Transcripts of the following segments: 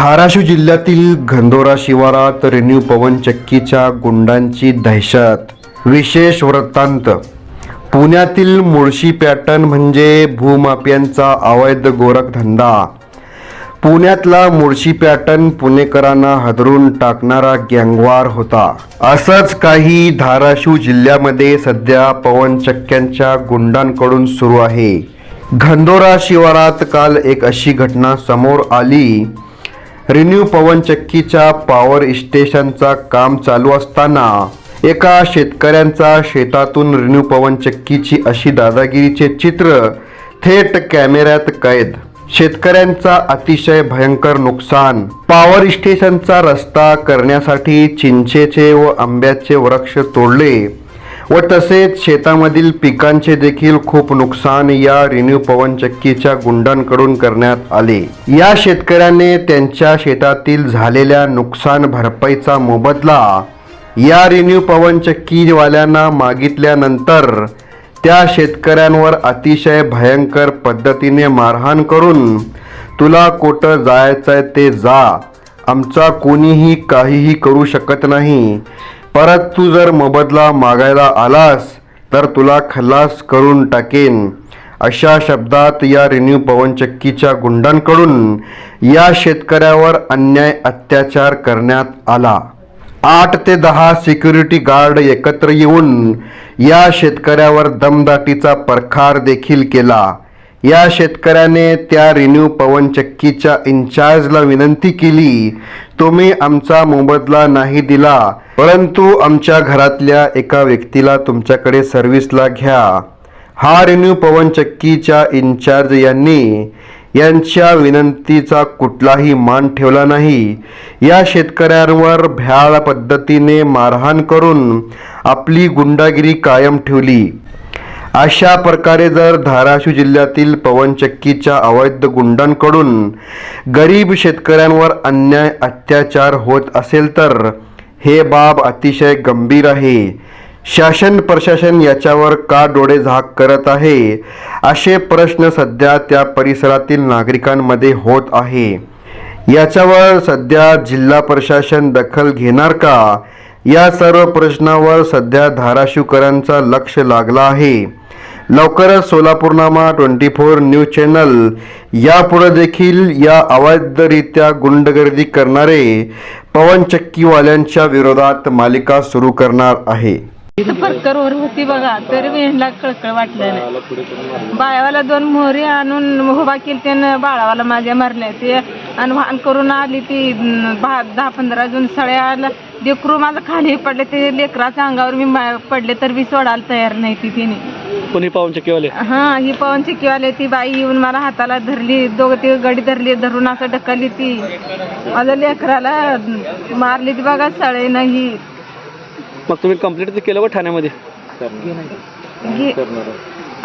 धाराशिव जिल्ह्यातील घंदोरा शिवारात रेन्यू पवन चक्कीच्या गुंडांची दहशत. विशेष वृत्तांत. पुण्यातील मुळशी पॅटर्न म्हणजे भूमाफियांचा अवैध गोरखधंदा पुण्यातला मुळशी पॅटर्न पुणेकरांना हदरून टाकणारा गँगवार होता. असंच काही धाराशिव जिल्ह्यामध्ये सध्या पवनचक्क्यांच्या गुंडांकडून सुरू आहे. घंदोरा शिवारात काल एक अशी घटना समोर आली. रिन्यू पवनचक्कीच्या पॉवर स्टेशनचा काम चालू असताना एका शेतकऱ्यांचा शेतातून रिन्यू पवनचक्कीची अशी दादागिरीचे चित्र थेट कॅमेऱ्यात कैद. शेतकऱ्यांचा अतिशय भयंकर नुकसान. पॉवर स्टेशनचा रस्ता करण्यासाठी चिंचेचे व आंब्याचे वृक्ष तोडले. व तसेच शेतामधील पिकांचे देखील खूप नुकसान या रिन्यू पवनचक्कीच्या गुंडांकडून करण्यात आले. या शेतकऱ्याने त्यांच्या शेतातील झालेल्या नुकसान भरपाईचा मोबदला या रिन्यू पवनचक्कीवाल्यांना मागितल्यानंतर त्या शेतकऱ्यांवर अतिशय भयंकर पद्धतीने मारहाण करून तुला कुठं जायचं आहे ते जा. आमचा कोणीही काहीही करू शकत नाही. परत तू जर मोबदला मागायला आलास तर तुला खलास करून टाकेन. अशा शब्दात या रिन्यू पवनचक्कीच्या गुंडांकडून या शेतकऱ्यावर अन्याय अत्याचार करण्यात आला. आठ ते दहा सिक्युरिटी गार्ड एकत्र येऊन या शेतकऱ्यावर दमदाटीचा परखार देखील केला. या शेतकऱ्याने त्या रिन्यू पवनचक्कीच्या इन्चार्जला विनंती केली तुम्ही आमचा मोबदला नाही दिला परंतु आमच्या घरातल्या एका व्यक्तीला तुमच्याकडे सर्व्हिसला घ्या. हा रिन्यू पवनचक्कीच्या इन्चार्ज यांनी यांच्या विनंतीचा कुठलाही मान ठेवला नाही. या शेतकऱ्यांवर भ्याळ पद्धतीने मारहाण करून आपली गुंडागिरी कायम ठेवली. अशा प्रकारे जर धाराशिव जिल्ह्यातील पवनचक्कीच्या अवैध गुंडांकडून गरीब शेतकऱ्यांवर अन्याय अत्याचार होत असेल तर हे बाब अतिशय गंभीर आहे. शासन प्रशासन याच्यावर का डोळे झाक करत आहे? असे प्रश्न सध्या त्या परिसरातील नागरिकांमध्ये होत आहे. याच्यावर सध्या जिल्हा प्रशासन दखल घेणार का? या सर्व प्रश्नावर सध्या धाराशिवकरांचा लक्ष लागला आहे. लवकरच Solapurnama twenty four news channel. यापुढे देखील या अवैधरित्या गुंडगर्दी करणारे पवनचक्कीवाल्यांच्या विरोधात मालिका सुरू करणार आहे. फरकरवर होती बघा तरी मी ह्यांना कळकळ वाटलं नाही. बायावाला दोन मोहरी आणून उभा केली त्यानं बाळावाला माझ्या मारल्या ते. आणि वाहन करून आली ती दहा पंधरा जून सळ्याला. लेकरू माझं खाली पडले ते लेकराच्या अंगावर मी पडले तर मी सोडायला तयार नाही ती तिने. कोणी पाहून चक्कीवाले हा ही पवन चिक्कीवाले ती बाई येऊन मला हाताला धरली दोघं ती गडी धरली धरून असं ढकलली ती. माझ्या लेकराला मारली ती बघा सळे नाही मग तुम्ही कंप्लीट केलं का ठाण्यामध्ये? घे.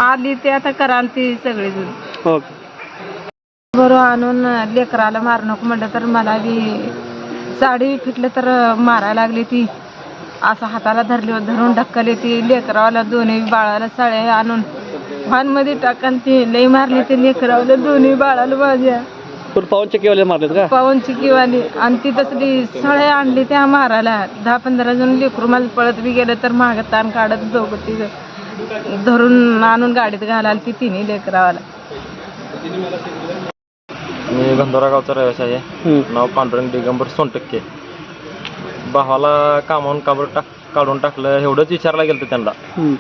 आली ते आता कराल ती सगळेजण हो बरोबर आणून लेकराला मारू नको म्हटलं तर मला बी साडी फिटलं तर मारायला लागली ती. असं हाताला धरली धरून ढक्कली ती लेकरावाला दोन्ही बाळाला साड्या आणून मध्ये टाकन ती. लई मारली ते लेकरावाला दोन्ही बाळाला माझ्या. पण पाहून चक्कीवाले मारलेत का? पवन चिकीवाली आणि ती तसली सळे आणली त्या मारायला. दहा पंधरा जण लेकरू माझं पळत बी गेलं तर मागं ताण काढत दोघं तिघं धरून आणून गाडीत घालायला ती तिन्ही लेकरावाला. मी गंधोरा गावचा रहिवासी आहे. नाव पांडुरंग दिगंबर सोनटक्के. भावाला कामावून काबर टाक काढून टाकलं एवढंच विचारला गेलं त्यांना.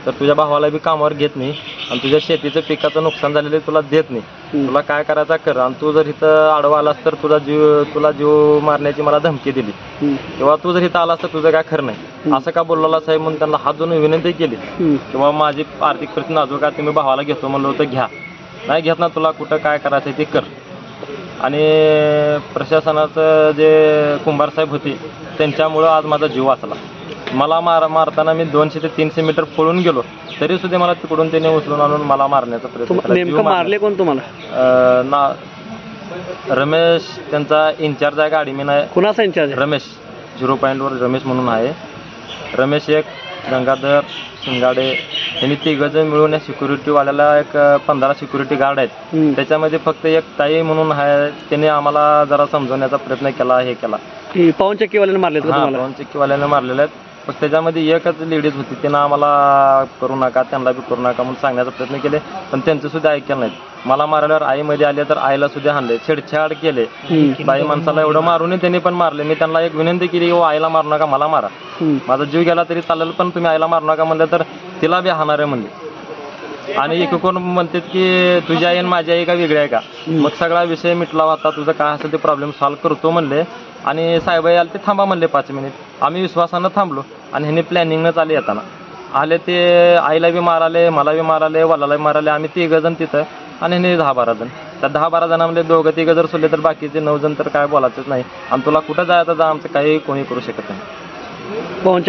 तर तुझ्या भावाला बी कामावर घेत नाही आणि तुझ्या शेतीचं पिकाचं नुकसान झालेलं तुला देत नाही. तुला काय करायचा कर आणि तू जर इथं आडवा आलास तर तुझा जीव तुला जीव मारण्याची मला धमकी दिली. किंवा तू जर इथं आलास तर तुझं काय खरं नाही असं का बोलला साहेब म्हणून त्यांना हात जोडून विनंती केली. किंवा माझी आर्थिक परिस्थिती नाजूक आहे तुम्ही भावाला घेतो म्हणलं होतं घ्या नाही घेत ना तुला कुठं काय करायचं ते कर आणि प्रशासनाचं जे कुंभार साहेब होते त्यांच्यामुळं आज माझा जीव वाचला. मला मार मारताना मी दोनशे ते तीनशे मीटर पळून गेलो तरी सुद्धा मला तिकडून त्याने उचलून आणून मला मारण्याचा प्रयत्न तुम- केला. जीव नेमकं मारला. कोण तुम्हाला? अं, ना रमेश त्यांचा इन्चार्ज आहे गाडी. मी नाही कुणाचा इंचार्ज आहे? रमेश झिरो पॉईंटवर रमेश म्हणून आहे. रमेश एक गंगाधर शिंगाडे यांनी तिघजण मिळून या सिक्युरिटीवाल्याला एक पंधरा सिक्युरिटी गार्ड आहेत. त्याच्यामध्ये फक्त एक ताई म्हणून आहे. त्याने आम्हाला जरा समजवण्याचा प्रयत्न केला हे केला. की पवन चक्कीवाल्याने हा तुम्हाला? दोन चिक्कीवाल्याने मारलेले आहेत. पण त्याच्यामध्ये एकच लेडीज होती तिनं आम्हाला करू नका त्यांना बी करू नका म्हणून सांगण्याचा प्रयत्न केले पण त्यांचं सुद्धा ऐकलं नाहीत मला मारल्यावर आईमध्ये आले तर आईला सुद्धा हाणले छेडछाड केले. बाई माणसाला एवढं मारूनही त्यांनी पण मारले मी त्यांना एक विनंती केली की आईला मारू नका मला मारा. माझा जीव गेला तरी चालेल पण तुम्ही आईला मारू नका म्हणलं तर तिला बी हाणार आहे म्हणले. आणि एक कोण म्हणतात की तुझी आई आणि माझी आई का वेगळी आहे का? मग सगळा विषय मिटला होता तुझं काय असेल ते प्रॉब्लेम सॉल्व्ह करतो म्हणले. आणि साहेब आले ते थांबा म्हणले पाच मिनिट. आम्ही विश्वासानं थांबलो आणि ह्याने प्लॅनिंगनंच आले येताना. आले ते आईला बी माराले मला बी माराले वलाला बी माराले आम्ही तिघ जण तिथं आणि ह्याने दहा बारा जण. त्या दहा बारा जणांमध्ये दोघं तिघं जर सोडले तर बाकीचे नऊ जण तर काय बोलायचंच नाही. आणि तुला कुठं जायचं जा आमचं काही कोणी करू शकत नाही.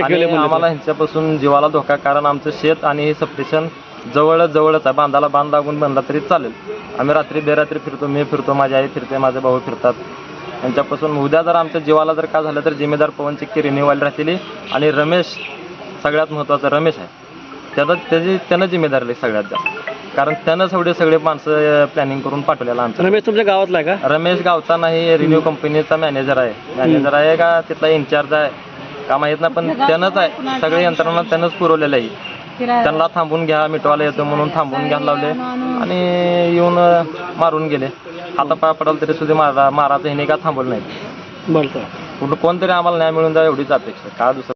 आणि आम्हाला ह्यांच्यापासून जीवाला धोका कारण आमचं शेत आणि हे सप्टेशन जवळच जवळच आहे. बांधाला बांध लागून बांधला तरी चालेल. आम्ही रात्री बेरात्री फिरतो मी फिरतो माझी आई फिरते माझे भाऊ फिरतात. यांच्यापासून उद्या जर आमच्या जीवाला जर काय झालं तर जिम्मेदार पवन चिक्की रिन्यूवाल राहतील आणि रमेश सगळ्यात महत्त्वाचा रमेश आहे. त्याचं त्याची त्यानं जिम्मेदारी आहे सगळ्यात जास्त. कारण त्यानं एवढे सगळे माणसं प्लॅनिंग करून पाठवलेलं आमचं. रमेश तुमच्या गावातला आहे का? रमेश गावचा नाही रिन्यू कंपनीचा मॅनेजर आहे. मॅनेजर आहे का? तिथला इन्चार्ज आहे. का माहीत नाही पण त्यानंच आहे. सगळे यंत्रणा त्यानंच पुरवलेलं आहे. त्यांना थांबून घ्या मिटवायला येतो म्हणून थांबून घ्यायला लावले. आणि येऊन मारून गेले. आता पाय पडाल तरी सुद्धा मारा माराचं ह्याने का थांबवलं नाही. बरं कोणतरी आम्हाला न्याय मिळून द्या एवढीच अपेक्षा का दुसरं